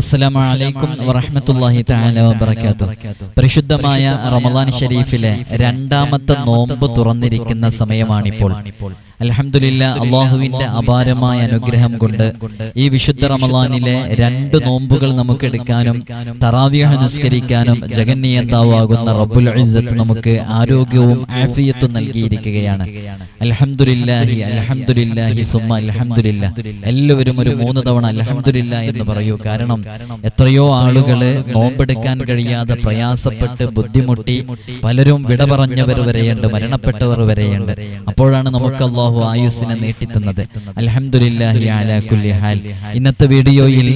അസ്സലാമു അലൈക്കും വറഹ്മത്തുള്ളാഹി തആല വബറകാതുഹു. പരിശുദ്ധമായ റമലാൻ ഷരീഫിലെ രണ്ടാമത്തെ നോമ്പ് തുറന്നിരിക്കുന്ന സമയമാണിപ്പോൾ. അൽഹംദുലില്ലാ അള്ളാഹുവിന്റെ അപാരമായ അനുഗ്രഹം കൊണ്ട് ഈ വിശുദ്ധ റമലാനിലെ രണ്ട് നോമ്പുകൾ നമുക്ക് എടുക്കാനും തറാവിയഹ നിസ്കരിക്കാനും ജഗന്നിയന്താവാകുന്ന റബ്ബുൽ ഇസ്സത്ത് നമുക്ക് ആരോഗ്യവും ആഫിയത്തും നൽകിയിരിക്കുകയാണ്. അലഹമുല്ലാഹി അലഹമുല്ലാഹി സുമ അലഹമുല്ല എല്ലാവരും ഒരു മൂന്ന് തവണ അലഹമുല്ല എന്ന് പറയൂ. കാരണം എത്രയോ ആളുകൾ നോമ്പെടുക്കാൻ കഴിയാതെ പ്രയാസപ്പെട്ട് ബുദ്ധിമുട്ടി പലരും വിട പറഞ്ഞവർ വരെയുണ്ട് മരണപ്പെട്ടവർ വരെയുണ്ട്. അപ്പോഴാണ് നമുക്ക് അള്ളാഹു ആയുസിനെ നീട്ടിത്തുന്നത്. അൽഹംദുലില്ലാഹി അലാ കുല്ലി ഹാൽ. ഇന്നത്തെ വീഡിയോയിൽ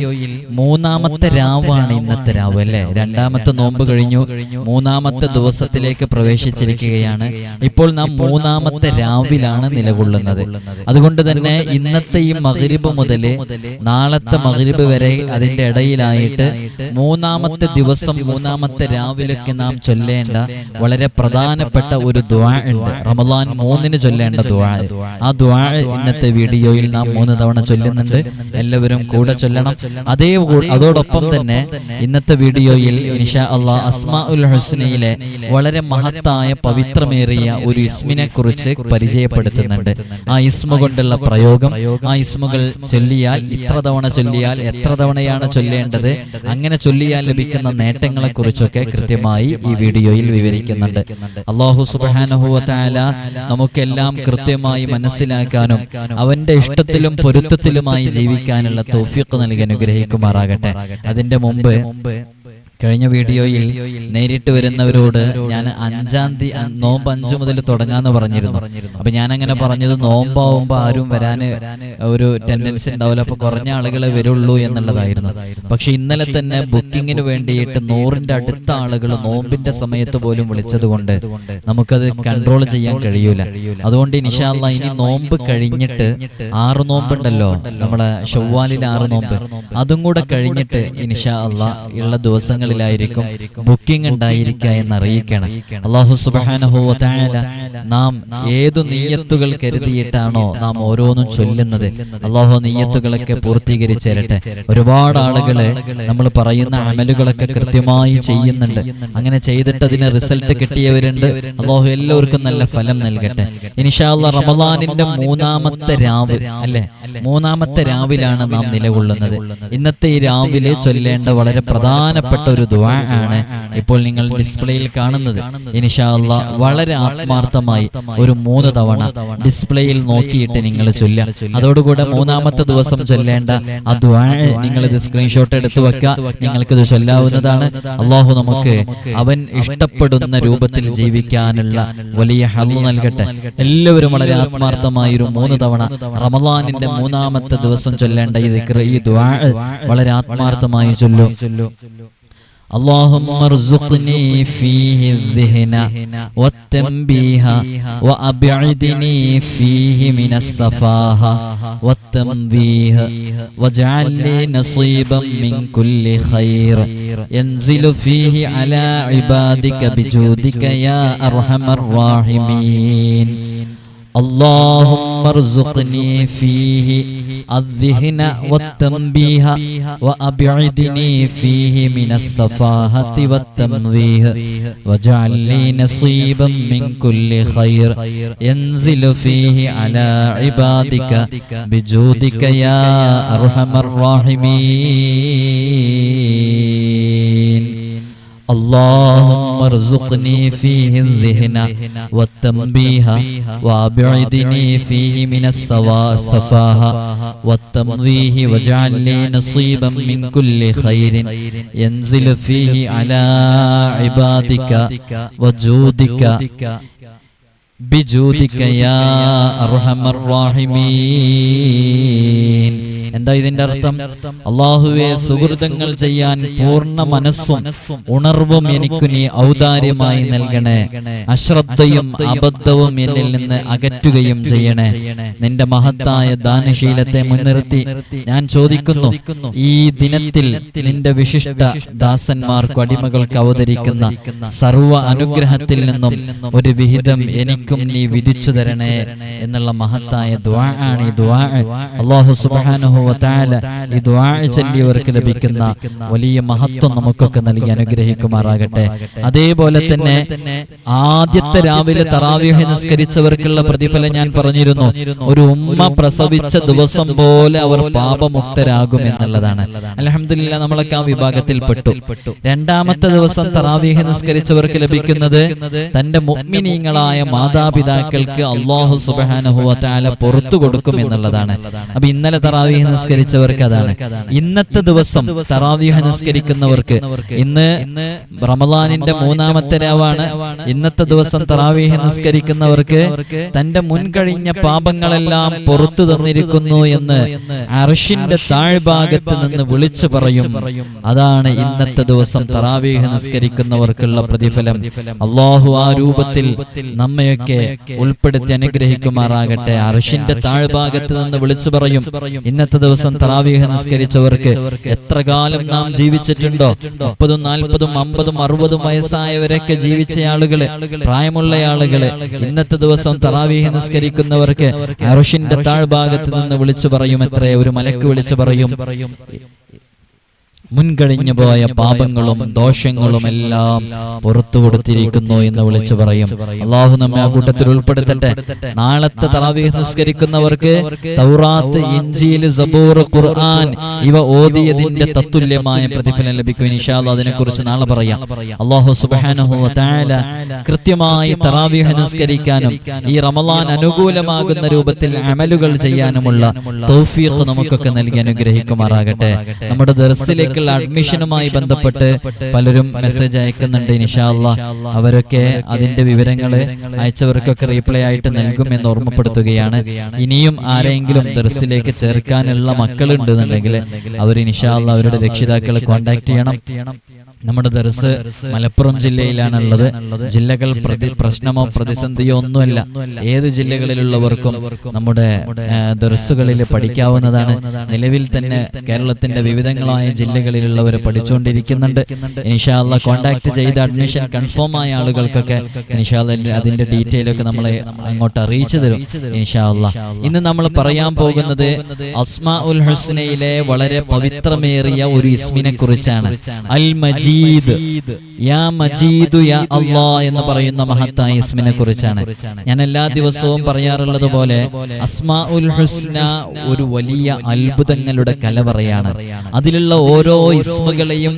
മൂന്നാമത്തെ രാവാണ് ഇന്നത്തെ രാവ് അല്ലെ? രണ്ടാമത്തെ നോമ്പ് കഴിഞ്ഞു മൂന്നാമത്തെ ദിവസത്തിലേക്ക് പ്രവേശിച്ചിരിക്കുകയാണ്. ഇപ്പോൾ നാം മൂന്നാമത്തെ രാവിലാണ് നിലകൊള്ളുന്നത്. അതുകൊണ്ട് തന്നെ ഇന്നത്തെ ഈ മകരിബ് മുതൽ നാളത്തെ മകരിബ് വരെ അതിന്റെ ഇടയിലായിട്ട് മൂന്നാമത്തെ ദിവസം മൂന്നാമത്തെ രാവിലൊക്കെ നാം ചൊല്ലേണ്ട വളരെ പ്രധാനപ്പെട്ട ഒരു ദ്വാ ഉണ്ട്. റമദാൻ മൂന്നിന് ചൊല്ലേണ്ട ദ്വാ ആ ദ്വാ ഇന്നത്തെ വീഡിയോയിൽ നാം മൂന്ന് തവണ ചൊല്ലുന്നുണ്ട്. എല്ലാവരും കൂടെ ചൊല്ലണം. അതേ അതോടൊപ്പം തന്നെ ഇന്നത്തെ വീഡിയോയിൽ ഇൻഷാ അള്ളാഹ് അസ്മാ ഉൽ ഹുസ്നയിലെ വളരെ മഹത്തായ പവിത്രമേറിയ ഒരു ഇസ്മിനെ കുറിച്ച് പരിചയപ്പെടുത്തുന്നുണ്ട്. ആ ഇസ്മ കൊണ്ടുള്ള പ്രയോഗം ആ ഇസ്മുകൾ ചൊല്ലിയാൽ ഇത്ര തവണ ചൊല്ലിയാൽ എത്ര തവണയാണ് ചൊല്ലേണ്ടത് അങ്ങനെ ചൊല്ലിയാൽ ലഭിക്കുന്ന നേട്ടങ്ങളെ കുറിച്ചൊക്കെ കൃത്യമായി ഈ വീഡിയോയിൽ വിവരിക്കുന്നുണ്ട്. അള്ളാഹു സുബാനഹുവല നമുക്കെല്ലാം കൃത്യമായി മനസ്സിലാക്കാനും അവന്റെ ഇഷ്ടത്തിലും പൊരുത്തത്തിലുമായി ജീവിക്കാനുള്ള തോഫിക്ക് നൽകി അനുഗ്രഹിക്കുമാറാകട്ടെ. അതിന്റെ മുമ്പ് കഴിഞ്ഞ വീഡിയോയിൽ നേരിട്ട് വരുന്നവരോട് ഞാൻ അഞ്ചാം തീയതി നോമ്പ് അഞ്ചു മുതൽ തുടങ്ങാന്ന് പറഞ്ഞിരുന്നു. അപ്പൊ ഞാൻ അങ്ങനെ പറഞ്ഞത് നോമ്പാവുമ്പോ ആരും വരാന് ഒരു ടെൻഡൻസി ഉണ്ടാവില്ല. അപ്പൊ കുറഞ്ഞ ആളുകളെ വരുള്ളൂ എന്നുള്ളതായിരുന്നു. പക്ഷെ ഇന്നലെ തന്നെ ബുക്കിങ്ങിന് വേണ്ടിയിട്ട് നൂറിന്റെ അടുത്ത ആളുകൾ നോമ്പിന്റെ സമയത്ത് പോലും വിളിച്ചത് കൊണ്ട് നമുക്കത് കൺട്രോൾ ചെയ്യാൻ കഴിയൂല. അതുകൊണ്ട് ഇനിഷാല്ല ഇനി നോമ്പ് കഴിഞ്ഞിട്ട് ആറ് നോമ്പുണ്ടല്ലോ നമ്മളെ ഷവ്വാലിൽ ആറ് നോമ്പ്. അതും കൂടെ കഴിഞ്ഞിട്ട് ഇനിഷാ അല്ല ഉള്ള ദിവസങ്ങളിലായിരിക്കും ബുക്കിംഗ് ഉണ്ടായിരിക്കുക എന്ന് അറിയിക്കണം അള്ളാഹു സുബാനഹുല നാം ഏതു നീയത്തുകൾ കരുതിയിട്ടാണോ നാം ഓരോന്നും ചൊല്ലുന്നത്. അള്ളാഹു നീയത്തുകളൊക്കെ പൂർത്തീകരിച്ചു തരട്ടെ. ഒരുപാട് ആളുകൾ നമ്മൾ പറയുന്ന അമലുകളൊക്കെ കൃത്യമായി ചെയ്യുന്നുണ്ട്. അങ്ങനെ ചെയ്തിട്ട് അതിന് റിസൾട്ട് കിട്ടിയവരുണ്ട്. അള്ളാഹു എല്ലാവർക്കും നല്ല ഫലം നൽകട്ടെ. ഇനിഷാല്ല റമദാനിന്റെ മൂന്നാമത്തെ രാവ് അല്ലെ? മൂന്നാമത്തെ രാവിലാണ് നാം നിലകൊള്ളുന്നത്. ഇന്നത്തെ ഈ രാവിലെ ചൊല്ലേണ്ട വളരെ പ്രധാനപ്പെട്ട ഒരു ദുആ ആണ് ഇപ്പോൾ നിങ്ങൾ ഡിസ്പ്ലേയിൽ കാണുന്നത്. ഇനിഷാല്ല വളരെ ആത്മാർത്ഥമായി ഒരു മൂന്ന് തവണ ഡിസ്പ്ലേയിൽ നോക്കിയിട്ട് നിങ്ങൾ ചൊല്ലുക. അതോടുകൂടെ മൂന്നാമത്തെ ദിവസം ചൊല്ലേണ്ട ആ ദുആ നിങ്ങൾ ഇത് സ്ക്രീൻഷോട്ട് എടുത്തു വെക്കുക. നിങ്ങൾക്കിത് ചൊല്ലാവുന്നതാണ്. അള്ളാഹു നമുക്ക് അവൻ ഇഷ്ടപ്പെടുന്ന രൂപത്തിൽ ജീവിക്കാനുള്ള വലിയ ഹലു നൽകട്ടെ. എല്ലാവരും വളരെ ആത്മാർത്ഥമായി ഒരു മൂന്ന് തവണ റമദാനിന്റെ മൂന്നാമത്തെ ദിവസം ചൊല്ലേണ്ട ഈ ഈ ദുആ വളരെ ആത്മാർത്ഥമായി ചൊല്ലു. اللهم ارزقني فيه الذهن والتنبيه وأبعدني فيه من السفاهة والتنبيه واجعل لي نصيبا من كل خير ينزل فيه على عبادك بجودك يا أرحم الراحمين. اللهم ارزقني فيه الذهن والتنبيه وأبعدني فيه من السفاهة والتنويه واجعل لي نصيبا من كل خير ينزل فيه على عبادك بجودك يا أرحم الراحمين اللهم ارزقني فيه الذهن والتنبيه وابعدني فيه من السوا- السفاهة والتمضيه واجعل لي نصيبا من كل خير ينزل فيه على عبادك وجودك بجودك يا أرحم الراحمين എന്താ ഇതിന്റെ അർത്ഥം? അള്ളാഹുവെ സുഹൃതങ്ങൾ ചെയ്യാൻ പൂർണ മനസ്സും ഉണർവും എനിക്കു നീ ഔദാര്യമായി നൽകണേ. അശ്രദ്ധയും അബദ്ധവും എന്നിൽ നിന്ന് അകറ്റുകയും ചെയ്യണേ. നിന്റെ മഹത്തായ ദാനശീലത്തെ മുൻനിർത്തി ഞാൻ ചോദിക്കുന്നു ഈ ദിനത്തിൽ നിന്റെ വിശിഷ്ട ദാസന്മാർക്ക് അടിമകൾക്ക് അവതരിക്കുന്ന സർവ അനുഗ്രഹത്തിൽ നിന്നും ഒരു വിഹിതം എനിക്കും നീ വിധിച്ചു തരണേ എന്നുള്ള മഹത്തായ ദ്വാ ആണ് ഈ ദ്വാ അള്ളാഹു സുബ്ഹാനഹു സുബാനുഹുവത്താല ഈ ദ്വാ ചൊല്ലിയവർക്ക് ലഭിക്കുന്ന വലിയ മഹത്വം നമുക്കൊക്കെ നൽകി അനുഗ്രഹിക്കുമാറാകട്ടെ. അതേപോലെ തന്നെ ആദ്യത്തെ രാവിലെ തറാവീഹ് നിസ്കരിച്ചവർക്കുള്ള പ്രതിഫലം ഞാൻ പറഞ്ഞിരുന്നു. ഒരു ഉമ്മ പ്രസവിച്ച ദിവസം പോലെ അവർ പാപമുക്തരാകും എന്നുള്ളതാണ്. അലഹമില്ല നമ്മളൊക്കെ ആ വിഭാഗത്തിൽ പെട്ടു. രണ്ടാമത്തെ ദിവസം തറാവീഹ് നിസ്കരിച്ചവർക്ക് ലഭിക്കുന്നത് തന്റെ മുഗ്മിനീങ്ങളായ മാതാപിതാക്കൾക്ക് അള്ളാഹു സുബാനഹുല പുറത്തു കൊടുക്കും എന്നുള്ളതാണ്. അപ്പൊ ഇന്നലെ തറാവീഹ് നിസ്കരിച്ചവർക്ക് അതാണ് ഇന്നത്തെ ദിവസം തറാവീഹ് നിസ്കരിക്കുന്നവർക്ക് ഇന്ന് റമദാനിന്റെ മൂന്നാമത്തെ രാവാണ്. ഇന്നത്തെ ദിവസം തറാവീഹ് നിസ്കരിക്കുന്നവർക്ക് തന്റെ മുൻകഴിഞ്ഞ പാപങ്ങളെല്ലാം പുറത്തു തന്നിരിക്കുന്നു എന്ന് അർഷിന്റെ താഴ്ഭാഗത്ത് നിന്ന് വിളിച്ചു പറയും. അതാണ് ഇന്നത്തെ ദിവസം തറാവീഹ് നിസ്കരിക്കുന്നവർക്കുള്ള പ്രതിഫലം. അള്ളാഹു ആ രൂപത്തിൽ നമ്മയൊക്കെ ഉൾപ്പെടുത്തി അനുഗ്രഹിക്കുമാറാകട്ടെ. അർഷിന്റെ താഴ്ഭാഗത്ത് നിന്ന് വിളിച്ചു പറയും. ഇന്നത്തെ ദിവസം തറാവീഹ് നിസ്കരിച്ചവർക്ക് എത്ര കാലം നാം ജീവിച്ചിട്ടുണ്ടോ? മുപ്പതും നാൽപ്പതും അമ്പതും അറുപതും വയസ്സായവരൊക്കെ ജീവിച്ച ആളുകൾ പ്രായമുള്ള ആളുകൾ ഇന്നത്തെ ദിവസം തറാവീഹ് നിസ്കരിക്കുന്നവർക്ക് അറുഷിന്റെ താഴ്ഭാഗത്ത് നിന്ന് വിളിച്ചു പറയും എത്ര ഒരു മലക്ക് വിളിച്ചു പറയും. മുൻകഴിഞ്ഞു പോയ പാപങ്ങളും ദോഷങ്ങളും എല്ലാം പുറത്തു കൊടുത്തിരിക്കുന്നു എന്ന് വിളിച്ചു പറയും. അള്ളാഹു നമ്മെ ആ കൂട്ടത്തിൽ ഉൾപ്പെടുത്തട്ടെ. നാളത്തെ തറാവീഹ് നിസ്കരിക്കുന്നവർക്ക് തൗറാത്ത് ഇഞ്ചിയിൽ സബൂർ ഖുർആൻ ഇവ ഓതിയതിന്റെ തത്തുല്യമായ പ്രതിഫലം ലഭിക്കും. ഇൻഷാല്ല അതിനെ കുറിച്ച് നാളെ പറയാം. അള്ളാഹു സുബാനഹു താല കൃത്യമായി തറാവീഹ് നിസ്കരിക്കാനും ഈ റമലാൻ അനുകൂലമാകുന്ന രൂപത്തിൽ അമലുകൾ ചെയ്യാനുമുള്ള തൗഫീഖ് നമുക്കൊക്കെ നൽകി അനുഗ്രഹിക്കുമാറാകട്ടെ. നമ്മുടെ ദർസിലേക്കുള്ള അഡ്മിഷനുമായി ബന്ധപ്പെട്ട് പലരും മെസ്സേജ് അയക്കുന്നുണ്ട് ഇൻഷാല്ല അവരൊക്കെ അതിന്റെ വിവരങ്ങൾ അയച്ചവർക്കൊക്കെ റീപ്ലൈ ആയിട്ട് നൽകും എന്ന് ഓർമ്മപ്പെടുത്തുകയാണ്. ഇനിയും ആരെങ്കിലും ദർസിലേക്ക് ചേർക്കാനുള്ള മക്കളുണ്ട് എന്നുണ്ടെങ്കിൽ അവർ ഇൻഷാല്ല അവരുടെ രക്ഷിതാക്കളെ കോണ്ടാക്ട് ചെയ്യണം. നമ്മുടെ ദർസ് മലപ്പുറം ജില്ലയിലാണുള്ളത്. ജില്ലകൾ പ്രതി പ്രശ്നമോ പ്രതിസന്ധിയോ ഒന്നുമല്ല. ഏത് ജില്ലകളിലുള്ളവർക്കും നമ്മുടെ ദർസുകളിൽ പഠിക്കാവുന്നതാണ്. നിലവിൽ തന്നെ കേരളത്തിന്റെ വിവിധങ്ങളായ ജില്ലകളിലുള്ളവർ പഠിച്ചുകൊണ്ടിരിക്കുന്നുണ്ട്. ഇൻഷാല്ല കോണ്ടാക്ട് ചെയ്ത് അഡ്മിഷൻ കൺഫേം ആയ ആളുകൾക്കൊക്കെ ഇൻഷാല്ല അതിന്റെ ഡീറ്റെയിൽ ഒക്കെ നമ്മളെ അങ്ങോട്ട് അറിയിച്ചു തരും. ഇൻഷാല്ല ഇന്ന് നമ്മൾ പറയാൻ പോകുന്നത് അസ്മാ ഉൽ ഹസ്നയിലെ വളരെ പവിത്രമേറിയ ഒരു ഇസ്മിനെ കുറിച്ചാണ്. അൽ മജീദ് യാ മജീദു യാ അള്ളാ എന്ന് പറയുന്ന മഹത്തായ ഇസ്മിനെ കുറിച്ചാണ്. ഞാൻ എല്ലാ ദിവസവും പറയാറുള്ളത് പോലെ അസ്മാ ഉൽ ഹുസ്ന ഒരു വലിയ അത്ഭുതങ്ങളുടെ കലവറയാണ്. അതിലുള്ള ഓരോ ഇസ്മുകളെയും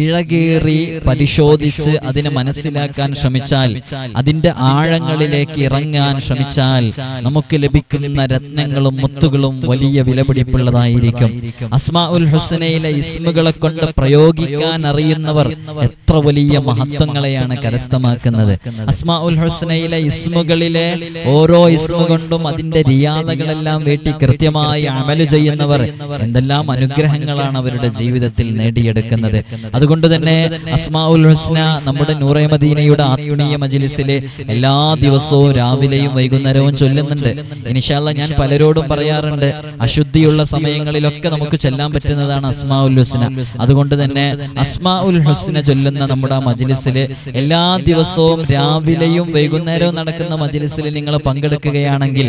ഇഴകേറി പരിശോധിച്ച് അതിനെ മനസ്സിലാക്കാൻ ശ്രമിച്ചാൽ അതിന്റെ ആഴങ്ങളിലേക്ക് ഇറങ്ങാൻ ശ്രമിച്ചാൽ നമുക്ക് ലഭിക്കുന്ന രത്നങ്ങളും മുത്തുകളും വലിയ വിലപിടിപ്പുള്ളതായിരിക്കും. അസ്മാഉൽ ഹുസ്നയിലെ ഹുസനയിലെ ഇസ്മുകളെ കൊണ്ട് പ്രയോഗിക്കാൻ അറിയുന്നവർ എത്ര വലിയ മഹത്വങ്ങളെയാണ് കരസ്ഥമാക്കുന്നത്. അസ്മാ ഉൽ ഹുസനയിലെ ഇസ്മുകളിലെ ഓരോ ഇസ്മു കൊണ്ടും അതിന്റെ റിയാദകളെല്ലാം വേട്ടി കൃത്യമായി അമലു ചെയ്യുന്നവർ എന്തെല്ലാം അനുഗ്രഹങ്ങളാണ് അവരുടെ ജീവിതത്തിൽ നേടിയെടുക്കുന്നത്. അതുകൊണ്ട് തന്നെ അസ്മാ ഉൽ ഹുസ്ന നമ്മുടെ നൂറേമദീനയുടെ ആത്മീയ മജിലിസിലെ എല്ലാ ദിവസവും രാവിലെയും വൈകുന്നേരവും ചൊല്ലുന്നുണ്ട്. ഇനിഷാല്ല ഞാൻ പലരോടും പറയാറുണ്ട് അശുദ്ധിയുള്ള സമയങ്ങളിലൊക്കെ നമുക്ക് ചെല്ലാൻ പറ്റുന്നതാണ് അസ്മാ ഉൽ ഹുസ്ന. അതുകൊണ്ട് തന്നെ അസ്മാ ഉൽ ഹുസ്ന ചൊല്ലുന്ന നമ്മുടെ മജ്ലിസിൽ എല്ലാ ദിവസവും രാവിലെയും വൈകുന്നേരവും നടക്കുന്ന മജ്ലിസിൽ നിങ്ങൾ പങ്കെടുക്കുകയാണെങ്കിൽ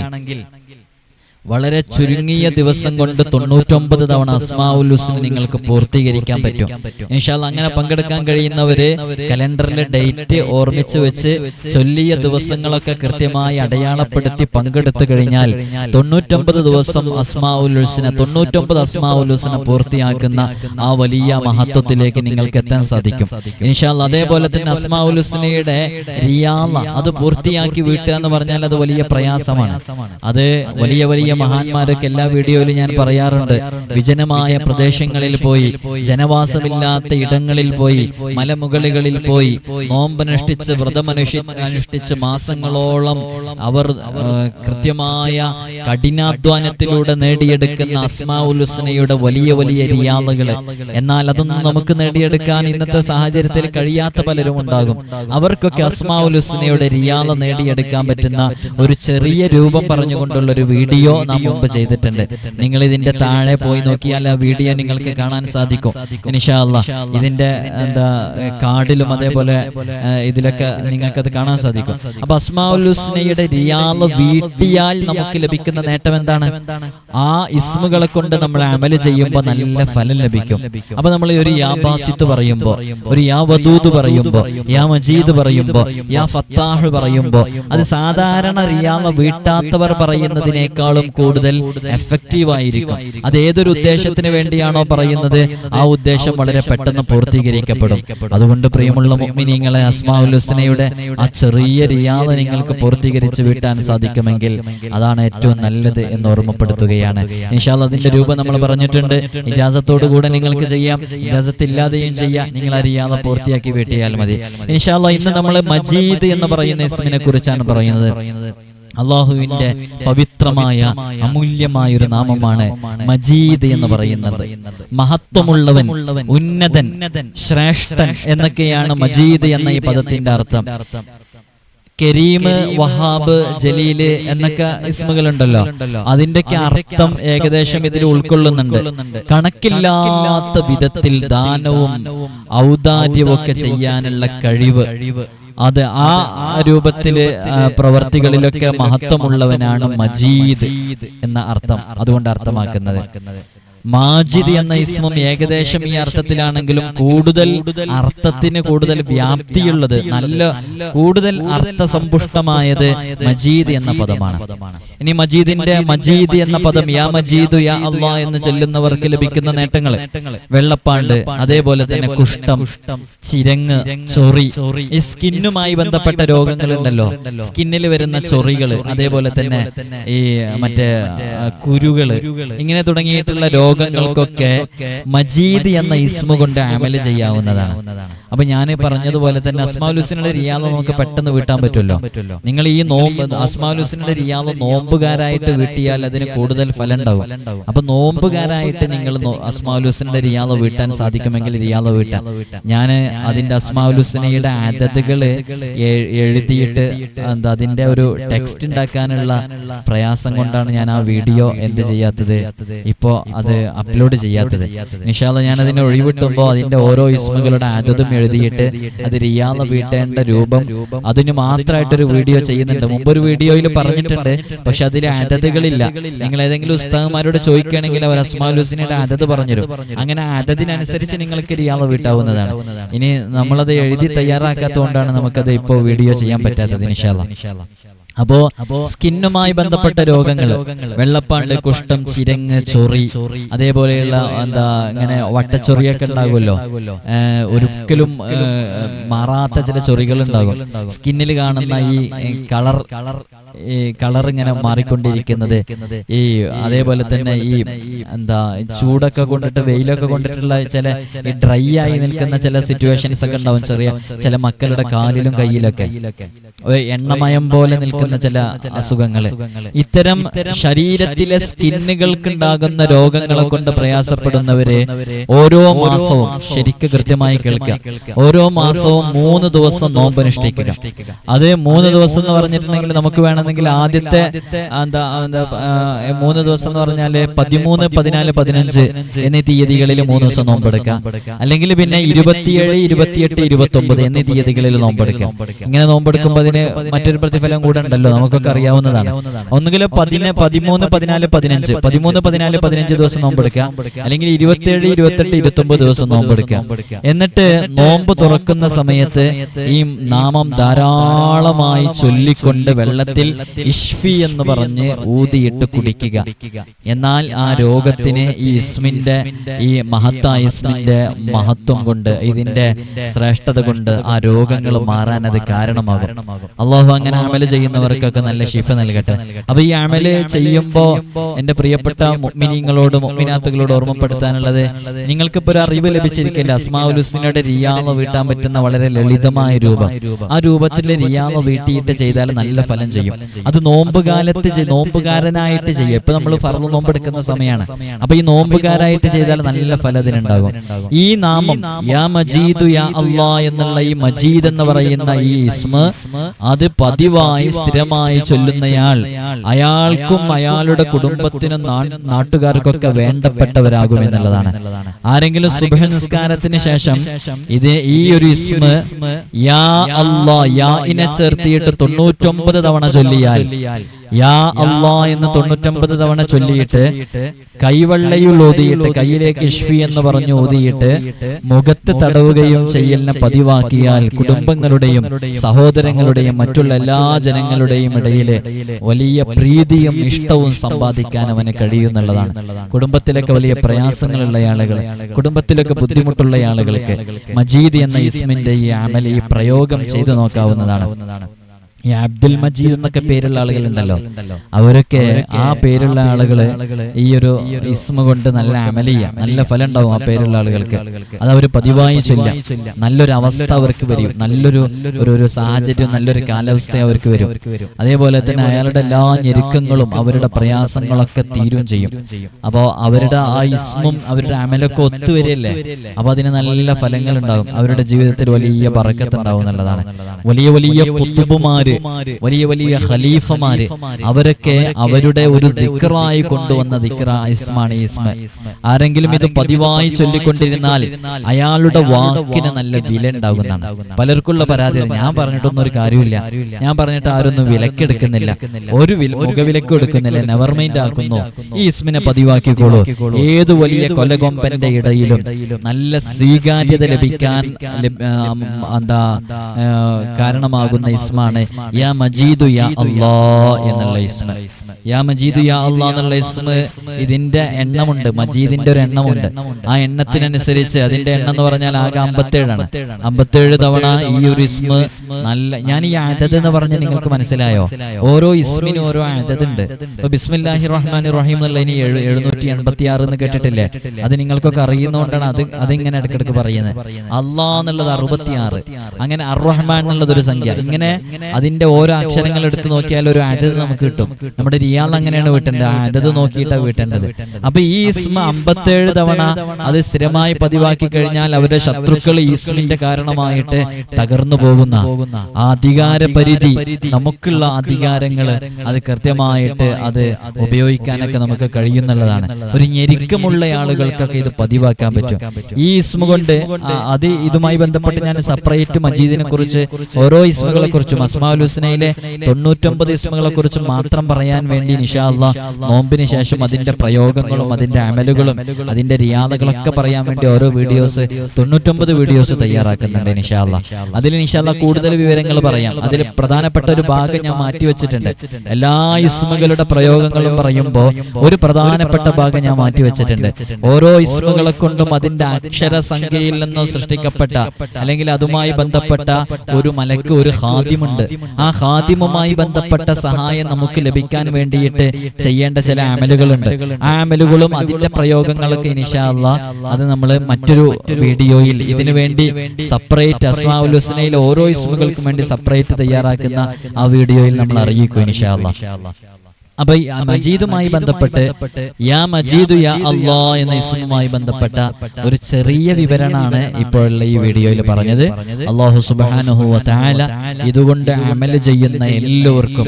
വളരെ ചുരുങ്ങിയ ദിവസം കൊണ്ട് തൊണ്ണൂറ്റൊമ്പത് തവണ അസ്മാഉൽ ഹുസ്ന നിങ്ങൾക്ക് പൂർത്തീകരിക്കാൻ പറ്റും. ഇൻഷാൽ അങ്ങനെ പങ്കെടുക്കാൻ കഴിയുന്നവര് കലണ്ടറിലെ ഡേറ്റ് ഓർമ്മിച്ച് വെച്ച് ചൊല്ലിയ ദിവസങ്ങളൊക്കെ കൃത്യമായി അടയാളപ്പെടുത്തി പങ്കെടുത്തു കഴിഞ്ഞാൽ തൊണ്ണൂറ്റൊമ്പത് ദിവസം അസ്മാഉൽ ഹുസ്ന തൊണ്ണൂറ്റൊമ്പത് അസ്മാഉൽ ഹുസ്ന പൂർത്തിയാക്കുന്ന ആ വലിയ മഹത്വത്തിലേക്ക് നിങ്ങൾക്ക് എത്താൻ സാധിക്കും. ഇൻഷാൽ അതേപോലെ തന്നെ അസ്മാഉൽ ഹുസ്നയുടെ റിയാള അത് പൂർത്തിയാക്കി വീട്ടുക എന്ന് പറഞ്ഞാൽ അത് വലിയ പ്രയാസമാണ്. അത് വലിയ വലിയ മഹാന്മാരൊക്കെ എല്ലാ വീഡിയോയിലും ഞാൻ പറയാറുണ്ട്. വിജനമായ പ്രദേശങ്ങളിൽ പോയി ജനവാസമില്ലാത്ത ഇടങ്ങളിൽ പോയി മലമുകളികളിൽ പോയി നോമ്പനുഷ്ഠിച്ച് വ്രതമനുഷ്ഠി അനുഷ്ഠിച്ച് മാസങ്ങളോളം അവർ കൃത്യമായ കഠിനാധ്വാനത്തിലൂടെ നേടിയെടുക്കുന്ന അസ്മാ ഉലുസ്നയുടെ വലിയ വലിയ റിയാദുകൾ എന്നാൽ അതൊന്നും നമുക്ക് നേടിയെടുക്കാൻ ഇന്നത്തെ സാഹചര്യത്തിൽ കഴിയാത്ത പലരും ഉണ്ടാകും. അവർക്കൊക്കെ അസ്മാ ഉലുസ്നയുടെ റിയാദ നേടിയെടുക്കാൻ പറ്റുന്ന ഒരു ചെറിയ രൂപം പറഞ്ഞുകൊണ്ടുള്ള ഒരു വീഡിയോ നാം മുമ്പ് ചെയ്തിട്ടുണ്ട്. നിങ്ങൾ ഇതിന്റെ താഴെ പോയി നോക്കിയാൽ ആ വീഡിയോ നിങ്ങൾക്ക് കാണാൻ സാധിക്കും. ഇനിഷാല്ല ഇതിന്റെ എന്താ കാർഡിലും അതേപോലെ ഇതിലൊക്കെ നിങ്ങൾക്കത് കാണാൻ സാധിക്കും. അപ്പൊ അസ്മാഉൽ ഹുസ്നയുടെ റിയാൾ വീട്ടിയാൽ നമുക്ക് ലഭിക്കുന്ന നേട്ടം എന്താണ്? ആ ഇസ്മുകളെ കൊണ്ട് നമ്മൾ അമൽ ചെയ്യുമ്പോൾ നല്ല ഫലം ലഭിക്കും. അപ്പൊ നമ്മൾ ഒരു യാ ബാസിത്ത് പറയുമ്പോൾ ഒരു യാ വദൂദ് പറയുമ്പോൾ യാ മജീദ് പറയുമ്പോൾ യാ ഫത്താഹ് പറയുമ്പോൾ അത് സാധാരണ റിയാമ വീട്ടാത്തവർ പറയുന്നതിനേക്കാളും കൂടുതൽ എഫക്റ്റീവ് ആയിരിക്കും. അത് ഏതൊരു ഉദ്ദേശത്തിന് വേണ്ടിയാണോ പറയുന്നത്? ആ ഉദ്ദേശം വളരെ പെട്ടെന്ന് പൂർത്തീകരിക്കപ്പെടും. അതുകൊണ്ട് പ്രിയമുള്ള മുഅ്മിനീങ്ങളെ അസ്മാഉൽ ഹുസ്നയുടെ ആ ചെറിയ റിയാദ നിങ്ങൾക്ക് പൂർത്തീകരിച്ച് വീട്ടാൻ സാധിക്കുമെങ്കിൽ അതാണ് ഏറ്റവും നല്ലത് എന്ന് ഓർമ്മപ്പെടുത്തുകയാണ്. ഇൻഷാൽ അതിന്റെ രൂപം നമ്മൾ പറഞ്ഞിട്ടുണ്ട്. ഇജാസത്തോടു കൂടെ നിങ്ങൾക്ക് ചെയ്യാം. ഇജാസത്ത് ഇല്ലാതെയും ചെയ്യാം. നിങ്ങൾ ആ റിയാദ പൂർത്തിയാക്കി വീട്ടിയാൽ മതി. ഇൻഷാല്ല ഇന്ന് നമ്മൾ മജീദ് എന്ന് പറയുന്ന ഇസ്മിനെ കുറിച്ചാണ് പറയുന്നത്. അള്ളാഹുവിന്റെ പവിത്രമായ അമൂല്യമായ ഒരു നാമമാണ് മജീദ് എന്ന് പറയുന്നത്. മഹത്വമുള്ളവൻ ഉന്നതൻ ശ്രേഷ്ഠൻ എന്നൊക്കെയാണ് മജീദ് എന്ന ഈ പദത്തിന്റെ അർത്ഥം. കരീം വഹാബ് ജലീൽ എന്നൊക്കെ ഇസ്മുകളുണ്ടല്ലോ. അതിന്റെയൊക്കെ അർത്ഥം ഏകദേശം ഇതിൽ ഉൾക്കൊള്ളുന്നുണ്ട്. കണക്കില്ലാത്ത വിധത്തിൽ ദാനവും ഔദാര്യവും ഒക്കെ ചെയ്യാനുള്ള കഴിവ്. അത് ആ രൂപത്തിൽ പ്രവർത്തികളിലൊക്കെ മഹത്വമുള്ളവനാണ് മജീദ് എന്ന അർത്ഥം അതുകൊണ്ട് അർത്ഥമാക്കുന്നത്. മാജിദ് എന്ന ഇസ്മും ഏകദേശം ഈ അർത്ഥത്തിലാണെങ്കിലും കൂടുതൽ അർത്ഥത്തിന് കൂടുതൽ വ്യാപ്തിയുള്ളത് നല്ല കൂടുതൽ അർത്ഥസമ്പുഷ്ടമായത് മജീദ് എന്ന പദമാണ്. ഇനി മജീദിന്റെ മജീദ് എന്ന പദം യാ മജീദു യാ അള്ളാ എന്ന് ചെല്ലുന്നവർക്ക് ലഭിക്കുന്ന നേട്ടങ്ങൾ. വെള്ളപ്പാണ്ട് അതേപോലെ തന്നെ കുഷ്ഠം ചിരങ്ങ് ചൊറി. ഈ സ്കിന്നുമായി ബന്ധപ്പെട്ട രോഗങ്ങൾ ഉണ്ടല്ലോ സ്കിന്നിൽ വരുന്ന ചൊറികൾ അതേപോലെ തന്നെ ഈ മറ്റേ കുരുകൾ. ഇങ്ങനെ തുടങ്ങിയിട്ടുള്ള രോഗങ്ങൾക്കൊക്കെ മജീദ് എന്ന ഇസ്മു കൊണ്ട് അമൽ ചെയ്യാവുന്നതാണ്. അപ്പൊ ഞാൻ പറഞ്ഞതുപോലെ തന്നെ അസ്മാലുസിനുള്ള റിയാദ് നമുക്ക് പെട്ടെന്ന് വീട്ടാൻ പറ്റുമല്ലോ. നിങ്ങൾ ഈ നോമ്പ് അസ്മാലുസിനുള്ള റിയാദ് നോമ്പുകാരായിട്ട് വീട്ടിയാൽ അതിന് കൂടുതൽ ഫലം ഉണ്ടാവും അപ്പൊ നോമ്പുകാരായിട്ട് നിങ്ങൾ അസ്മാലുസിന്റെ റിയാദ് വീട്ടാൻ സാധിക്കുമെങ്കിൽ റിയാദ് വീട്ടാം ഞാൻ അതിന്റെ അസ്മാലുസിനയുടെ അതതുകൾ എഴുതിയിട്ട് എന്താ അതിന്റെ ഒരു ടെക്സ്റ്റ് ഉണ്ടാക്കാനുള്ള പ്രയാസം കൊണ്ടാണ് ഞാൻ ആ വീഡിയോ എന്ത് ചെയ്യാത്തത്? ഇപ്പോ അത് അപ്ലോഡ് ചെയ്യാത്തത്. നിഷാദ് ഞാൻ അതിനെ ഒഴിവിട്ടുമ്പോ അതിന്റെ ഓരോ ഇസ്മുകളുടെ അതതും എഴുതിയിട്ട് അത് റിയാന്ന് വീട്ടേണ്ട രൂപം അതിന് മാത്രമായിട്ടൊരു വീഡിയോ ചെയ്യുന്നുണ്ട്. മുമ്പ് ഒരു വീഡിയോയിൽ പറഞ്ഞിട്ടുണ്ട്. പക്ഷെ അതിൽ അതതുകളില്ല നിങ്ങൾ ഏതെങ്കിലും ഉസ്താദന്മാരോട് ചോദിക്കുകയാണെങ്കിൽ അവർ അസ്മാലുസിനയുടെ അതത് പറഞ്ഞുതരും. അങ്ങനെ അതതിനനുസരിച്ച് നിങ്ങൾക്ക് റിയാന്ന് വീട്ടാവുന്നതാണ്. ഇനി നമ്മളത് എഴുതി തയ്യാറാക്കാത്തതുകൊണ്ടാണ് നമുക്കത് ഇപ്പോൾ വീഡിയോ ചെയ്യാൻ പറ്റാത്തത്. നിഷാദ അപ്പോ സ്കിന്നുമായി ബന്ധപ്പെട്ട രോഗങ്ങൾ വെള്ളപ്പാണ്ട് കുഷ്ഠം ചിരങ്ങ് ചൊറി അതേപോലെയുള്ള എന്താ ഇങ്ങനെ വട്ടച്ചൊറിയൊക്കെ ഉണ്ടാകുമല്ലോ. ഒരിക്കലും മാറാത്ത ചില ചൊറികൾ ഉണ്ടാകും സ്കിന്നിൽ കാണുന്ന ഈ കളർ ഈ കളർ ഇങ്ങനെ മാറിക്കൊണ്ടിരിക്കുന്നത്. ഈ അതേപോലെ തന്നെ ഈ എന്താ ചൂടൊക്കെ കൊണ്ടിട്ട് വെയിലൊക്കെ കൊണ്ടിട്ടുള്ള ചില ഈ ഡ്രൈ ആയി നിൽക്കുന്ന ചില സിറ്റുവേഷൻസ് ഒക്കെ ഉണ്ടാവും ചെറിയ ചില മക്കളുടെ കാലിലും കയ്യിലൊക്കെ. എണ്ണമയം പോലെ നിൽക്കുന്ന ചില അസുഖങ്ങൾ ഇത്തരം ശരീരത്തിലെ സ്കിന്നുകൾക്ക് ഉണ്ടാകുന്ന രോഗങ്ങളെ കൊണ്ട് പ്രയാസപ്പെടുന്നവരെ ഓരോ മാസവും ശരിക്ക് കൃത്യമായി കേൾക്കുക. ഓരോ മാസവും മൂന്ന് ദിവസം നോമ്പനുഷ്ഠിക്കുക അത് മൂന്ന് ദിവസം എന്ന് പറഞ്ഞിട്ടുണ്ടെങ്കിൽ നമുക്ക് വേണമെങ്കിൽ ആദ്യത്തെ എന്താ, മൂന്ന് ദിവസം എന്ന് പറഞ്ഞാൽ പതിമൂന്ന് പതിനാല് പതിനഞ്ച് എന്നീ തീയതികളിൽ മൂന്ന് ദിവസം നോമ്പെടുക്കാം അല്ലെങ്കിൽ പിന്നെ ഇരുപത്തിയേഴ് ഇരുപത്തിയെട്ട് ഇരുപത്തി ഒമ്പത് എന്നീ തീയതികളിൽ നോമ്പെടുക്കാം ഇങ്ങനെ നോമ്പെടുക്കുമ്പോൾ അതിന് മറ്റൊരു പ്രതിഫലം കൂടെ ഉണ്ടല്ലോ. നമുക്കൊക്കെ അറിയാവുന്നതാണ്. ഒന്നുകിൽ പതിന് പതിമൂന്ന് പതിനാല് പതിനഞ്ച്. പതിമൂന്ന് പതിനാല് പതിനഞ്ച് ദിവസം നോമ്പെടുക്കാം അല്ലെങ്കിൽ ഇരുപത്തിയേഴ് ഇരുപത്തെട്ട് ഇരുപത്തി ഒമ്പത് ദിവസം നോമ്പെടുക്കാം എന്നിട്ട് നോമ്പ് തുറക്കുന്ന സമയത്ത് ഈ നാമം ധാരാളമായി ചൊല്ലിക്കൊണ്ട് വെള്ളത്തിൽ ഇഷ്ഫി എന്ന് പറഞ്ഞ് ഊതിയിട്ട് കുടിക്കുക. എന്നാൽ ആ രോഗത്തിന് ഈ ഇസ്മിന്റെ ഈ മഹത്തായ ഇസ്മിന്റെ മഹത്വം കൊണ്ട് ഇതിന്റെ ശ്രേഷ്ഠത കൊണ്ട് ആ രോഗങ്ങൾ മാറാൻ അത് കാരണമാകും. അള്ളാഹു അങ്ങനെ അമൽ ചെയ്യുന്നവർക്കൊക്കെ നല്ല ഷിഫ നൽകട്ടെ. അപ്പൊ ഈ അമൽ ചെയ്യുമ്പോ എന്റെ പ്രിയപ്പെട്ട മുഗ്മിനീങ്ങളോട് മുഗ്മിനാത്തുകളോട് ഓർമ്മപ്പെടുത്താനുള്ളത് നിങ്ങൾക്കിപ്പോ ഒരു അറിവ് ലഭിച്ചിരിക്കില്ല അസ്മാഉലുസിനയുടെ റിയാമ വീട്ടാൻ പറ്റുന്ന വളരെ ലളിതമായ രൂപം. ആ രൂപത്തിലെ റിയാമ വീട്ടിയിട്ട് ചെയ്താൽ നല്ല ഫലം ചെയ്യും. അത് നോമ്പുകാലത്ത് നോമ്പുകാരനായിട്ട് ചെയ്യും. ഇപ്പൊ നമ്മൾ ഫർദ് നോമ്പെടുക്കുന്ന സമയമാണ് അപ്പൊ ഈ നോമ്പുകാരായിട്ട് ചെയ്താൽ നല്ല ഫലം അതിനുണ്ടാകും. ഈ നാമം യാ മജീദു യാ അള്ളാ എന്നുള്ള ഈ മജീദ് എന്ന് പറയുന്ന ഈ ഇസ്മ അത് പതിവായി സ്ഥിരമായി ചൊല്ലുന്നയാൾ. അയാൾക്കും അയാളുടെ കുടുംബത്തിനും നാട്ടുകാർക്കൊക്കെ വേണ്ടപ്പെട്ടവരാകും എന്നുള്ളതാണ് ആരെങ്കിലും സുബഹ നിസ്കാരത്തിന് ശേഷം ഇത് ഈ ഒരു ഇസ്മ യാ അല്ലാ യാ ഇനെ ചേർത്തിയിട്ട് തൊണ്ണൂറ്റൊമ്പത് തവണ ചൊല്ലിയാൽ യാ അള്ളാ എന്ന് തൊണ്ണൂറ്റൊമ്പത് തവണ ചൊല്ലിയിട്ട് കൈവെള്ളയിൽ ഓതിയിട്ട് കയ്യിലേക്ക് ഇഷ്ഫി എന്ന് പറഞ്ഞു ഓതിയിട്ട് മുഖത്ത് തടവുകയും ചെയ്യലിനെ പതിവാക്കിയാൽ കുടുംബങ്ങളുടെയും സഹോദരങ്ങളുടെയും മറ്റുള്ള എല്ലാ ജനങ്ങളുടെയും ഇടയിൽ വലിയ പ്രീതിയും ഇഷ്ടവും സമ്പാദിക്കാൻ അവന് കഴിയുന്നുള്ളതാണ് കുടുംബത്തിലൊക്കെ വലിയ പ്രയാസങ്ങളുള്ള ആളുകൾ കുടുംബത്തിലൊക്കെ ബുദ്ധിമുട്ടുള്ള ആളുകൾക്ക് മജീദ് എന്ന ഇസ്മിന്റെ ഈ ഈ പ്രയോഗം ചെയ്തു നോക്കാവുന്നതാണ്. ഈ അബ്ദുൽ മജീദ് എന്നൊക്കെ പേരുള്ള ആളുകളുണ്ടല്ലോ. അവരൊക്കെ ആ പേരുള്ള ആളുകൾ ഈ ഒരു ഇസ്മ കൊണ്ട് നല്ല അമലിയ നല്ല ഫലം ഉണ്ടാവും ആ പേരുള്ള ആളുകൾക്ക്. അത് അവർ പതിവായി ചൊല്ലാം നല്ലൊരു അവസ്ഥ അവർക്ക് വരും. നല്ലൊരു ഒരു ഒരു സാഹചര്യം നല്ലൊരു കാലാവസ്ഥ അവർക്ക് വരും. അതേപോലെ തന്നെ അയാളുടെ എല്ലാ ഞെരുക്കങ്ങളും അവരുടെ പ്രയാസങ്ങളൊക്കെ തീരും ചെയ്യും. അപ്പോ അവരുടെ ആ ഇസ്മും അവരുടെ അമലൊക്കെ ഒത്തുവരില്ലേ? അപ്പൊ അതിന് നല്ല ഫലങ്ങൾ ഉണ്ടാകും അവരുടെ ജീവിതത്തിൽ വലിയ പറക്കത്ത് ഉണ്ടാവും എന്നുള്ളതാണ്. വലിയ വലിയ കുത്തുബുമാര് വലിയ വലിയ ഖലീഫമാര് അവരൊക്കെ അവരുടെ ഒരു ദിക്റായി കൊണ്ടുവന്ന ദിക്റ ഇസ്മാണ് ഇസ്മ. ആരെങ്കിലും ഇത് പതിവായി ചൊല്ലിക്കൊണ്ടിരുന്നാൽ അയാളുടെ വാക്കിന് നല്ല വില ഉണ്ടാകുന്നതാണ്. പലർക്കുള്ള പരാതി ഞാൻ പറഞ്ഞിട്ടൊന്നും ഒരു കാര്യമില്ല ഞാൻ പറഞ്ഞിട്ട് ആരൊന്നും വിലക്കെടുക്കുന്നില്ല. ഒരു വില മുഖവിലക്കും എടുക്കുന്നില്ല. നെവർ മൈൻഡ് ആക്കുന്നു. ഈ ഇസ്മിനെ പതിവാക്കിക്കോളൂ. ഏത് വലിയ കൊലകൊമ്പന്റെ ഇടയിലും നല്ല സ്വീകാര്യത ലഭിക്കാൻ എന്താ കാരണമാകുന്ന ഇസ്മാണ് യാ മജീദു യാ അല്ലാ എന്നുള്ള ഇസ്മ. യാ മജീദു യാ അല്ലാ എന്നുള്ള ഇസ്മ ഇതിന്റെ എണ്ണമുണ്ട്. മജീദിന്റെ ഒരു എണ്ണമുണ്ട്. ആ എണ്ണത്തിനനുസരിച്ച് അതിന്റെ എണ്ണം എന്ന് പറഞ്ഞാൽ ആകെ അമ്പത്തേഴാണ്. അമ്പത്തേഴ് തവണ ഈ ഒരു ഇസ്മ നല്ല ഞാൻ ഈ അതത് എന്ന് പറഞ്ഞ നിങ്ങൾക്ക് മനസ്സിലായോ? ഓരോ ഇസ്മിനും ഓരോ അതത് ഉണ്ട് ഇപ്പൊ ബിസ്മില്ലാഹി റഹ്മാൻ റഹീം എന്നുള്ള ഇനി എഴു- എഴുന്നൂറ്റി എൺപത്തി ആറ് എന്ന് കേട്ടിട്ടില്ലേ? അത് നിങ്ങൾക്കൊക്കെ അറിയുന്നതുകൊണ്ടാണ് അത് അതിങ്ങനെ ഇടക്കിടക്ക് പറയുന്നത്. അള്ളാ എന്നുള്ളത് അറുപത്തിയാറ്. അങ്ങനെ അർ റഹ്മാൻ എന്നുള്ളത് ഒരു സംഖ്യ. ഇങ്ങനെ അതിന്റെ ഓരോ അക്ഷരങ്ങൾ എടുത്ത് നോക്കിയാൽ ഒരു അതത് നമുക്ക് കിട്ടും. നമ്മുടെ റിയാൽ അങ്ങനെയാണ് വീട്ടേണ്ടത്. അതത് നോക്കിയിട്ടാണ് വീട്ടേണ്ടത്. അപ്പൊ ഈ ഇസ്മ അമ്പത്തേഴ് തവണ അത് സ്ഥിരമായി പതിവാക്കി കഴിഞ്ഞാൽ അവരുടെ ശത്രുക്കൾ ഈസ്മിന്റെ കാരണമായിട്ട് തകർന്നു പോകുന്ന ആ അധികാര പരിധി നമുക്കുള്ള അധികാരങ്ങൾ അത് കൃത്യമായിട്ട് അത് ഉപയോഗിക്കാനൊക്കെ നമുക്ക് കഴിയുന്നുള്ളതാണ്. ഒരു ഞെരുക്കമുള്ള ആളുകൾക്കൊക്കെ ഇത് പതിവാക്കാൻ പറ്റും. ഈ ഇസ്മ കൊണ്ട് അത് ഇതുമായി ബന്ധപ്പെട്ട് ഞാൻ സെപ്പറേറ്റ് മജീദിനെ കുറിച്ച് ഓരോ ഇസ്മകളെ കുറിച്ചും അസ്മാഉൽ ഹുസ്നയിലെ തൊണ്ണൂറ്റൊമ്പത് ഇസ്മുകളെ കുറിച്ച് മാത്രം പറയാൻ വേണ്ടി നിഷാല്ല നോമ്പിന് ശേഷം അതിന്റെ പ്രയോഗങ്ങളും അതിന്റെ അമലുകളും അതിന്റെ റിയാദകളൊക്കെ പറയാൻ വേണ്ടി ഓരോ വീഡിയോസ് തൊണ്ണൂറ്റൊമ്പത് വീഡിയോസ് തയ്യാറാക്കുന്നുണ്ട് നിഷാല്ല അതിൽ നിഷാല്ല കൂടുതൽ വിവരങ്ങൾ പറയാം. അതിൽ പ്രധാനപ്പെട്ട ഒരു ഭാഗം ഞാൻ മാറ്റി വെച്ചിട്ടുണ്ട്. എല്ലാ ഇസ്മുകളുടെ പ്രയോഗങ്ങളും പറയുമ്പോൾ ഒരു പ്രധാനപ്പെട്ട ഭാഗം ഞാൻ മാറ്റി വെച്ചിട്ടുണ്ട്. ഓരോ ഇസ്മകളെ കൊണ്ടും അതിന്റെ അക്ഷര സംഖ്യയിൽ നിന്ന് സൃഷ്ടിക്കപ്പെട്ട അല്ലെങ്കിൽ അതുമായി ബന്ധപ്പെട്ട ഒരു മലക്ക് ഒരു ഹാദ്യമുണ്ട് ആ ഹാദിമുമായി ബന്ധപ്പെട്ട സഹായം നമുക്ക് ലഭിക്കാൻ വേണ്ടിയിട്ട് ചെയ്യേണ്ട ചില അമലുകളുണ്ട്. ആ അമലുകളും അതിന്റെ പ്രയോഗങ്ങളൊക്കെ ഇനിഷാല്ല അത് നമ്മൾ മറ്റൊരു വീഡിയോയിൽ ഇതിനു വേണ്ടി സെപ്പറേറ്റ് അസ്മാഉൽ ഹുസ്നയിൽ ഓരോ ഇസ്മുകൾക്കും വേണ്ടി സെപ്പറേറ്റ് തയ്യാറാക്കുന്ന ആ വീഡിയോയിൽ നമ്മൾ അറിയിക്കും ഇനിഷാല്ല അപ്പൊ മജീദുമായി ബന്ധപ്പെട്ട് യാ മജീദു യാ അള്ളാ എന്ന ഇസ്മുമായി ബന്ധപ്പെട്ട ഒരു ചെറിയ വിവരണമാണ് ഇപ്പോഴുള്ള ഈ വീഡിയോയിൽ പറഞ്ഞത്. അള്ളാഹു സുബാനുഹു താല ഇതുകൊണ്ട് അമൽ ചെയ്യുന്ന എല്ലാവർക്കും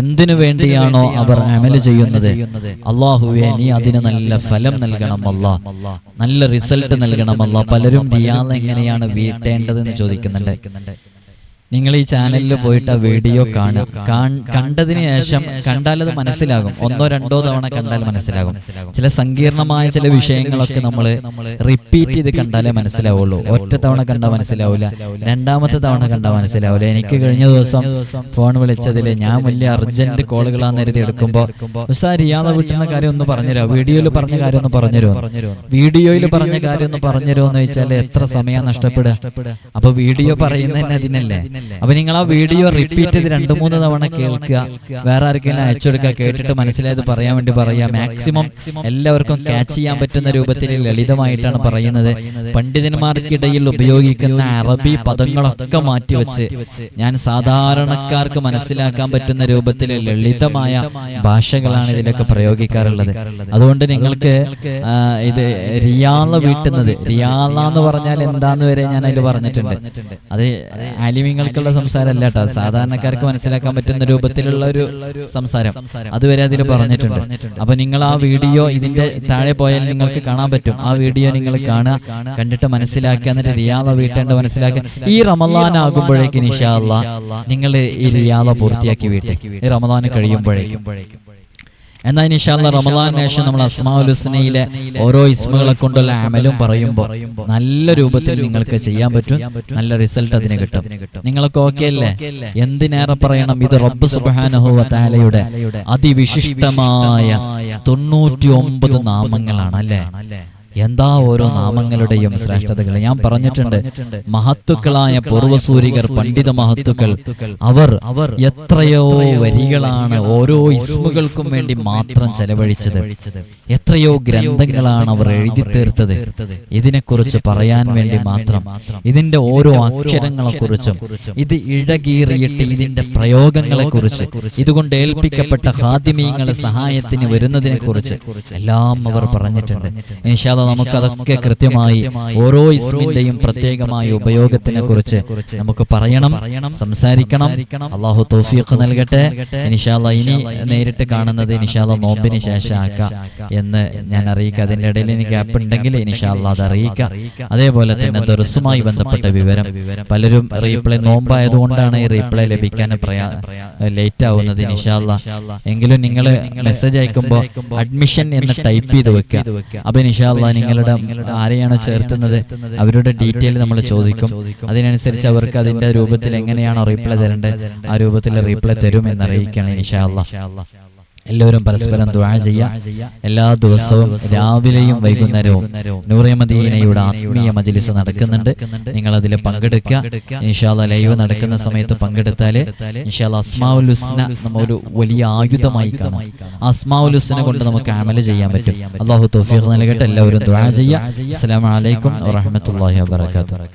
എന്തിനു വേണ്ടിയാണോ അവർ അമൽ ചെയ്യുന്നത്? അള്ളാഹുവെ നീ അതിന് നല്ല ഫലം നൽകണം അല്ലാ നല്ല റിസൾട്ട് നൽകണം അല്ലാ പലരും റിയാദ് എങ്ങനെയാണ് വീട്ടേണ്ടതെന്ന് ചോദിക്കുന്നുണ്ട്. നിങ്ങൾ ഈ ചാനലിൽ പോയിട്ട് ആ വീഡിയോ കാണുക. കണ്ടതിന് ശേഷം കണ്ടാൽ അത് മനസ്സിലാകും. ഒന്നോ രണ്ടോ തവണ കണ്ടാൽ മനസ്സിലാകും. ചില സങ്കീർണമായ ചില വിഷയങ്ങളൊക്കെ നമ്മൾ റിപ്പീറ്റ് ചെയ്ത് കണ്ടാലേ മനസ്സിലാവുള്ളൂ. ഒറ്റ തവണ കണ്ടാൽ മനസ്സിലാവില്ല. രണ്ടാമത്തെ തവണ കണ്ടാൽ മനസ്സിലാവില്ല. എനിക്ക് കഴിഞ്ഞ ദിവസം ഫോൺ വിളിച്ചതിൽ ഞാൻ വലിയ അർജന്റ് കോളുകളാന്ന് എഴുതി എടുക്കുമ്പോൾ ഉസ്താ റിയാദ വിട്ടുന്ന കാര്യം ഒന്ന് പറഞ്ഞുതരോ വീഡിയോയിൽ പറഞ്ഞ കാര്യം ഒന്ന് പറഞ്ഞുതരുമോ? വീഡിയോയിൽ പറഞ്ഞ കാര്യം ഒന്ന് പറഞ്ഞുതരുമോ എന്ന് ചോദിച്ചാൽ എത്ര സമയം നഷ്ടപ്പെടുക? അപ്പൊ വീഡിയോ പറയുന്നതന്നെ അതിനല്ലേ അപ്പൊ നിങ്ങൾ ആ വീഡിയോ റിപ്പീറ്റ് ചെയ്ത് രണ്ടു മൂന്ന് തവണ കേൾക്കുക. വേറെ ആർക്കെങ്കിലും അയച്ചു കൊടുക്കുക കേട്ടിട്ട് മനസ്സിലായത് പറയാൻ വേണ്ടി പറയാ. മാക്സിമം എല്ലാവർക്കും ക്യാച്ച് ചെയ്യാൻ പറ്റുന്ന രൂപത്തിൽ ലളിതമായിട്ടാണ് പറയുന്നത്. പണ്ഡിതന്മാർക്കിടയിൽ ഉപയോഗിക്കുന്ന അറബി പദങ്ങളൊക്കെ മാറ്റിവെച്ച് ഞാൻ സാധാരണക്കാർക്ക് മനസ്സിലാക്കാൻ പറ്റുന്ന രൂപത്തിൽ ലളിതമായ ഭാഷകളാണ് ഇതിലൊക്കെ പ്രയോഗിക്കാറുള്ളത്. അതുകൊണ്ട് നിങ്ങൾക്ക് ഇത് റിയാള വീട്ടുന്നത്. റിയാള എന്ന് പറഞ്ഞാൽ എന്താന്ന് വരെ ഞാൻ അതിൽ പറഞ്ഞിട്ടുണ്ട്. അത് ആലിമ്യങ്ങൾക്കുള്ള സംസാരമല്ല കേട്ടോ. സാധാരണക്കാർക്ക് മനസ്സിലാക്കാൻ പറ്റുന്ന രൂപത്തിലുള്ള ഒരു സംസാരം. അതുവരെ അതിൽ പറഞ്ഞിട്ടുണ്ട്. അപ്പൊ നിങ്ങൾ ആ വീഡിയോ ഇതിന്റെ താഴെ പോയാൽ നിങ്ങൾക്ക് കാണാൻ പറ്റും. ആ വീഡിയോ നിങ്ങൾ കാണുക കണ്ടിട്ട് മനസ്സിലാക്കുക എന്നിട്ട് റിയാള വീട്ടേണ്ട മനസ്സിലാക്കുക. ഈ റമദാൻ ആകുമ്പോഴേക്കും നിഷാല്ല നിങ്ങൾ ഈ റിയാള പൂർത്തിയാക്കി വീട്ടേക്ക് ഈ റമദാൻ കഴിയുമ്പോഴേക്കും. എന്നാൽ നിഷാല്ല റമദാൻ ശേഷം നമ്മൾ അസ്മാലുസ്നയിലെ ഓരോ ഇസ്മുകളെ കൊണ്ടുള്ള അമലും പറയുമ്പോൾ നല്ല രൂപത്തിൽ നിങ്ങൾക്ക് ചെയ്യാൻ പറ്റും. നല്ല റിസൾട്ട് അതിന് കിട്ടും. നിങ്ങൾക്ക് ഓക്കെ അല്ലേ? എന്തിനേറെ പറയണം? ഇത് റബ്ബ് സുബാനഹുവ താലയുടെ അതിവിശിഷ്ടമായ തൊണ്ണൂറ്റി ഒമ്പത് നാമങ്ങളാണ് അല്ലേ? എന്താ ഓരോ നാമങ്ങളുടെയും ശ്രേഷ്ഠതകൾ? ഞാൻ പറഞ്ഞിട്ടുണ്ട് മഹത്തുക്കളായ പൂർവസൂരികർ പണ്ഡിത മഹത്തുക്കൾ അവർ എത്രയോ വരികളാണ് ഓരോ ഇസ്മുകൾക്കും വേണ്ടി മാത്രം ചെലവഴിച്ചത്. എത്രയോ ഗ്രന്ഥങ്ങളാണ് അവർ എഴുതി തീർത്തത്. ഇതിനെക്കുറിച്ച് പറയാൻ വേണ്ടി മാത്രം. ഇതിന്റെ ഓരോ അക്ഷരങ്ങളെക്കുറിച്ചും ഇത് ഇഴകീറിയിട്ട് ഇതിന്റെ പ്രയോഗങ്ങളെ കുറിച്ച് ഇതുകൊണ്ട് ഏൽപ്പിക്കപ്പെട്ട ഹാദിമീങ്ങളെ സഹായത്തിന് വരുന്നതിനെ കുറിച്ച് എല്ലാം അവർ പറഞ്ഞിട്ടുണ്ട്. ഇൻഷാല്ല നമുക്കതൊക്കെ കൃത്യമായി ഓരോ ഇസ്മിന്റെയും പ്രത്യേകമായ ഉപയോഗത്തിനെ കുറിച്ച് നമുക്ക് പറയണം സംസാരിക്കണം. അള്ളാഹു തൗഫീഖ് നൽകട്ടെ. ഇനിഷാല്ല ഇനി നേരിട്ട് കാണുന്നത് ഇനിഷാല്ല നോമ്പിന് ശേഷം ആക്കാം എന്ന് ഞാൻ അറിയിക്കാം. അതിന്റെ ഇടയിൽ ഇനി ഗ്യാപ്പ് ഉണ്ടെങ്കിൽ ഇനിഷാല്ല അത് അറിയിക്കാം. അതേപോലെ തന്നെ ദർസുമായി ബന്ധപ്പെട്ട വിവരം പലരും റീപ്ലൈ നോമ്പായതുകൊണ്ടാണ് ഈ റീപ്ലൈ ലഭിക്കാൻ പ്രയാ ലേറ്റ് ആവുന്നത് ഇനിഷാല്ല എങ്കിലും നിങ്ങൾ മെസ്സേജ് അയക്കുമ്പോൾ അഡ്മിഷൻ എന്ന് ടൈപ്പ് ചെയ്ത് വെക്കുക. അപ്പൊ ഇൻഷാല്ല നിങ്ങളുടെ ആരെയാണോ ചേർത്തുന്നത് അവരുടെ ഡീറ്റെയിൽ നമ്മൾ ചോദിക്കും. അതിനനുസരിച്ച് അവർക്ക് അതിന്റെ രൂപത്തിൽ എങ്ങനെയാണോ റീപ്ലൈ തരേണ്ടത് ആ രൂപത്തിൽ റീപ്ലൈ തരും എന്ന് ഇൻഷാ ഇൻഷാല്ല എല്ലാവരും പരസ്പരം ദ്വാ ചെയ്യുക. എല്ലാ ദിവസവും രാവിലെയും വൈകുന്നേരവും നൂറിയമദീനയുടെ ആത്മീയ മജ്ലിസ് നടക്കുന്നുണ്ട്. നിങ്ങൾ അതിൽ പങ്കെടുക്കുക. ഇൻഷാല്ല ലൈവ് നടക്കുന്ന സമയത്ത് പങ്കെടുത്താൽ ഇൻഷാല്ല അസ്മാഉൽ ഹുസ്ന നമ്മ ഒരു വലിയ ആയുധമായി കാണാം. അസ്മാഉൽ ഹുസ്ന കൊണ്ട് നമുക്ക് അമൽ ചെയ്യാൻ പറ്റും. അള്ളാഹു തൗഫീഖ് നൽകട്ടെ. എല്ലാവരും ദ്വാ ചെയ്യുക. അസ്സലാമു അലൈക്കും വറഹ്മത്തുള്ളാഹി വബറകാതുഹു.